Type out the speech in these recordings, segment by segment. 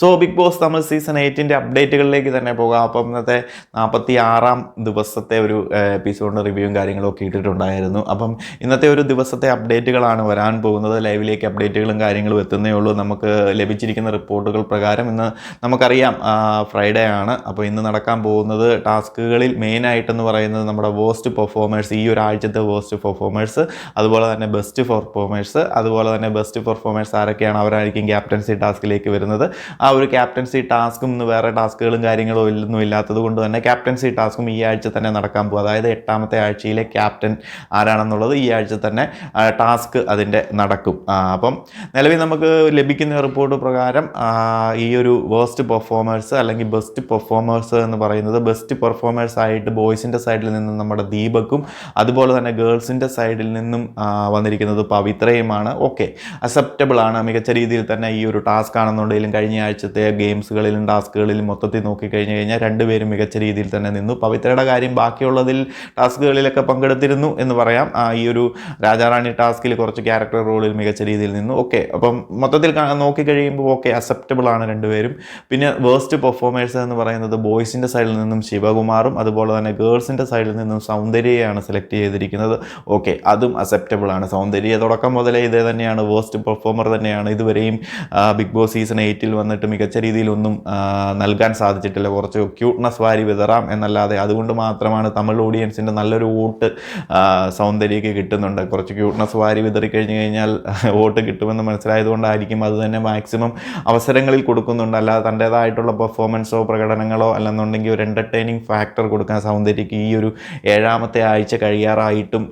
So Bigg Boss Tamil season എയ്റ്റിന്റെ അപ്ഡേറ്റുകളിലേക്ക് തന്നെ പോകാം. അപ്പം ഇന്നത്തെ നാൽപ്പത്തി ആറാം ദിവസത്തെ ഒരു എപ്പിസോഡിന്റെ റിവ്യൂവും കാര്യങ്ങളും ഒക്കെ ഇട്ടിട്ടുണ്ടായിരുന്നു. അപ്പം ഇന്നത്തെ ഒരു ദിവസത്തെ അപ്ഡേറ്റുകളാണ് വരാൻ പോകുന്നത്. ലൈവിലേക്ക് അപ്ഡേറ്റുകളും കാര്യങ്ങളും എത്തുന്നേ ഉള്ളൂ. നമുക്ക് ലഭിച്ചിരിക്കുന്ന റിപ്പോർട്ടുകൾ പ്രകാരം ഇന്ന് നമുക്കറിയാം. ഫ്രൈഡേ ആണ്. അപ്പോൾ ഇന്ന് നടക്കാൻ പോകുന്നത് ടാസ്കുകളിൽ മെയിനായിട്ടെന്ന് പറയുന്നത് നമ്മുടെ വേസ്റ്റ് പെർഫോമേഴ്സ് ഈ ഒരാഴ്ചത്തെ വേസ്റ്റ് പെർഫോമേഴ്സ് അതുപോലെ തന്നെ ബെസ്റ്റ് പെർഫോമേഴ്സ് അതുപോലെ തന്നെ ബെസ്റ്റ് പെർഫോമേഴ്സ് ആരൊക്കെയാണ്? അവരായിരിക്കും ക്യാപ്റ്റൻസി ടാസ്കിലേക്ക് വരുന്നത്. ആ ഒരു ക്യാപ്റ്റൻസി ടാസ്കും ഇന്ന് വേറെ ടാസ്കുകളും കാര്യങ്ങളും ഒന്നും ഇല്ലാത്തത് കൊണ്ട് തന്നെ ക്യാപ്റ്റൻസി ടാസ്കും ഈ ആഴ്ച തന്നെ നടക്കാൻ പോകും. അതായത് എട്ടാമത്തെ ആഴ്ചയിലെ ക്യാപ്റ്റൻ ആരാണെന്നുള്ളത് ഈ ആഴ്ച തന്നെ ടാസ്ക് അതിന്റെ നടക്കും. അപ്പം നിലവിൽ നമുക്ക് ലഭിക്കുന്ന റിപ്പോർട്ട് പ്രകാരം ഈ ഒരു വേസ്റ്റ് പെർഫോമേഴ്സ് അല്ലെങ്കിൽ ബെസ്റ്റ് പെർഫോമേഴ്സ് എന്ന് പറയുന്നത് ബെസ്റ്റ് പെർഫോമേഴ്സ് ആയിട്ട് ബോയ്സിന്റെ സൈഡിൽ നിന്ന് നമ്മുടെ ദീപക്കും അതുപോലെ തന്നെ ഗേൾസിന്റെ സൈഡിൽ നിന്നും വന്നിരിക്കുന്നത് പവിത്രയുമാണ്. ഓക്കെ അക്സെപ്റ്റബിൾ ആണ്. മികച്ച രീതിയിൽ തന്നെ ഈ ഒരു ടാസ്ക് ആണെന്നുണ്ടെങ്കിലും കഴിഞ്ഞ ആഴ്ചത്തെ ഗെയിംസുകളിലും ടാസ്കുകളിലും മൊത്തത്തിൽ നോക്കിക്കഴിഞ്ഞ് കഴിഞ്ഞാൽ രണ്ടുപേരും മികച്ച രീതിയിൽ തന്നെ നിന്നു. പവിത്രയുടെ കാര്യം ബാക്കിയുള്ളതിൽ ടാസ്കുകളിലൊക്കെ പങ്കെടുത്തിരുന്നു എന്ന് പറയാം. ഈ ഒരു രാജാറാണി ടാസ്കിൽ കുറച്ച് ക്യാരക്ടർ റോളിൽ മികച്ച രീതിയിൽ നിന്നു. ഓക്കെ അപ്പം മൊത്തത്തിൽ നോക്കിക്കഴിയുമ്പോൾ ഓക്കെ അക്സെപ്റ്റബിൾ ആണ് രണ്ടുപേരും പിന്നെ വേസ്റ്റ് പെർഫോമേഴ്സ് എന്ന് പറയുന്നത് ബോയ്സിന്റെ സൈഡിൽ നിന്നും ശിവകുമാറും അതുപോലെ തന്നെ ഗേൾസിന്റെ സൈഡിൽ നിന്നും സൗന്ദര്യയാണ് സെലക്ട് ചെയ്തിരിക്കുന്നത്. ഓക്കെ അതും അക്സെപ്റ്റബിൾ ആണ്. സൗന്ദര്യ തുടക്കം മുതലേ ഇതേ തന്നെയാണ് വേസ്റ്റ് പെർഫോമർ തന്നെയാണ്. ഇതുവരെയും ബിഗ് ബോസ് സീസൺ എയ്റ്റിൽ വന്നിട്ട് മികച്ച രീതിയിലൊന്നും നൽകാൻ സാധിച്ചിട്ടില്ല. കുറച്ച് ക്യൂട്ട്നെസ് വാരി വിതറാം എന്നല്ലാതെ അതുകൊണ്ട് മാത്രമാണ് തമിഴ് ഓഡിയൻസിന്റെ നല്ലൊരു വോട്ട് ആ, സൗന്ദര്യക്ക് കിട്ടുന്നുണ്ട്. കുറച്ച് ക്യൂട്ട്നെസ് വാരി വിതറി കഴിഞ്ഞു കഴിഞ്ഞാൽ വോട്ട് കിട്ടുമെന്ന് മനസ്സിലായതുകൊണ്ടായിരിക്കും അത് തന്നെ മാക്സിമം അവസരങ്ങളിൽ കൊടുക്കുന്നുണ്ട്. അല്ലാതെ തന്റേതായിട്ടുള്ള പെർഫോമൻസോ പ്രകടനങ്ങളോ അല്ലെന്നുണ്ടെങ്കിൽ ഒരു എന്റർടൈനിങ് ഫാക്ടർ കൊടുക്കാൻ സൗന്ദര്യക്ക് ഈ ഒരു ഏഴാമത്തെ ആഴ്ച കഴിയാറായിട്ടും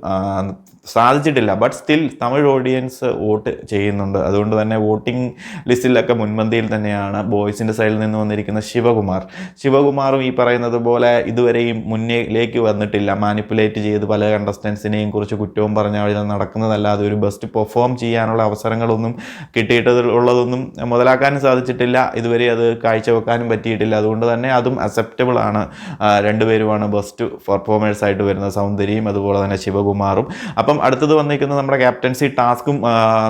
സാധിച്ചിട്ടില്ല. But still Tamil audience vote ചെയ്യുന്നുണ്ട്. അതുകൊണ്ട് തന്നെ വോട്ടിംഗ് ലിസ്റ്റിലൊക്കെ മുൻപന്തിയിൽ തന്നെയാണ് ബോയ്സിന്റെ സൈഡിൽ നിന്ന് വന്നിരിക്കുന്ന ശിവകുമാർ. ശിവകുമാറും ഈ പറയുന്നത് പോലെ ഇതുവരെയും മുന്നിലേക്ക് വന്നിട്ടില്ല. മാനിപ്പുലേറ്റ് ചെയ്ത് പല കണ്ടസ്റ്റൻസിനെയും കുറിച്ച് കുറ്റവും പറഞ്ഞ വഴി നടക്കുന്നതല്ലാതെ ഒരു ബെസ്റ്റ് പെർഫോം ചെയ്യാനുള്ള അവസരങ്ങളൊന്നും കിട്ടിയിട്ട് ഉള്ളതൊന്നും മുതലാക്കാനും സാധിച്ചിട്ടില്ല. ഇതുവരെ അത് കാഴ്ചവെക്കാനും പറ്റിയിട്ടില്ല. അതുകൊണ്ട് തന്നെ അതും അക്സെപ്റ്റബിൾ ആണ്. രണ്ടുപേരുമാണ് ബെസ്റ്റ് പെർഫോമേഴ്സ് ആയിട്ട് വരുന്ന സൗന്ദര്യയും അതുപോലെ തന്നെ ശിവകുമാറും. അപ്പം അടുത്തത് വന്നിരിക്കുന്നത് നമ്മുടെ ക്യാപ്റ്റൻസി ടാസ്കും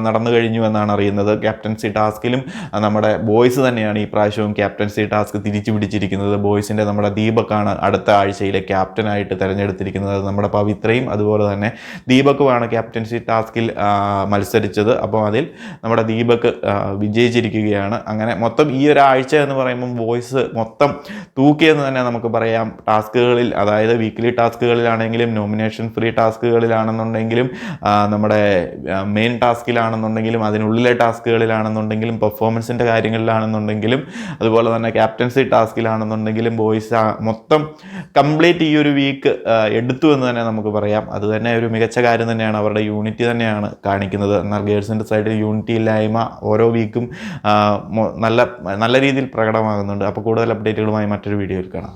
നടന്നു കഴിഞ്ഞു എന്നാണ് അറിയുന്നത്. ക്യാപ്റ്റൻസി ടാസ്കിലും നമ്മുടെ ബോയ്സ് തന്നെയാണ് ഈ പ്രാവശ്യവും ക്യാപ്റ്റൻസി ടാസ്ക് തിരിച്ചു പിടിച്ചിരിക്കുന്നത്. ബോയ്സിന്റെ നമ്മുടെ ദീപക്കാണ് അടുത്ത ആഴ്ചയിലെ ക്യാപ്റ്റനായിട്ട് തിരഞ്ഞെടുത്തിരിക്കുന്നത്. നമ്മുടെ പവിത്രയും അതുപോലെ തന്നെ ദീപക്കുമാണ് ക്യാപ്റ്റൻസി ടാസ്കിൽ മത്സരിച്ചത്. അപ്പോൾ അതിൽ നമ്മുടെ ദീപക്ക് വിജയിച്ചിരിക്കുകയാണ്. അങ്ങനെ മൊത്തം ഈ ഒരാഴ്ച എന്ന് പറയുമ്പം ബോയ്സ് മൊത്തം തൂക്കിയെന്ന് തന്നെ നമുക്ക് പറയാം. ടാസ്കുകളിൽ അതായത് വീക്ക്ലി ടാസ്കുകളിലാണെങ്കിലും നോമിനേഷൻ ഫ്രീ ടാസ്കുകളിലാണെന്നുണ്ടെങ്കിലും ആ, നമ്മുടെ മെയിൻ ടാസ്കിലാണെന്നുണ്ടെങ്കിലും അതിനുള്ളിലെ ടാസ്കുകളിലാണെന്നുണ്ടെങ്കിലും പെർഫോമൻസിന്റെ കാര്യങ്ങളിലാണെന്നുണ്ടെങ്കിലും അതുപോലെ തന്നെ ക്യാപ്റ്റൻസി ടാസ്കിലാണെന്നുണ്ടെങ്കിലും ബോയ്സ് മൊത്തം കംപ്ലീറ്റ് ഈ ഒരു വീക്ക് എടുത്തു എന്ന് തന്നെ നമുക്ക് പറയാം. അത് തന്നെ ഒരു മികച്ച കാര്യം തന്നെയാണ്. അവരുടെ യൂണിറ്റി തന്നെയാണ് കാണിക്കുന്നത്. എന്നാൽ ഗേൾസിന്റെ സൈഡിൽ യൂണിറ്റി ഇല്ലായ്മ ഓരോ വീക്കും നല്ല നല്ല രീതിയിൽ പ്രകടമാകുന്നുണ്ട്. അപ്പോൾ കൂടുതൽ അപ്ഡേറ്റുകളുമായി മറ്റൊരു വീഡിയോയിൽ കാണാം.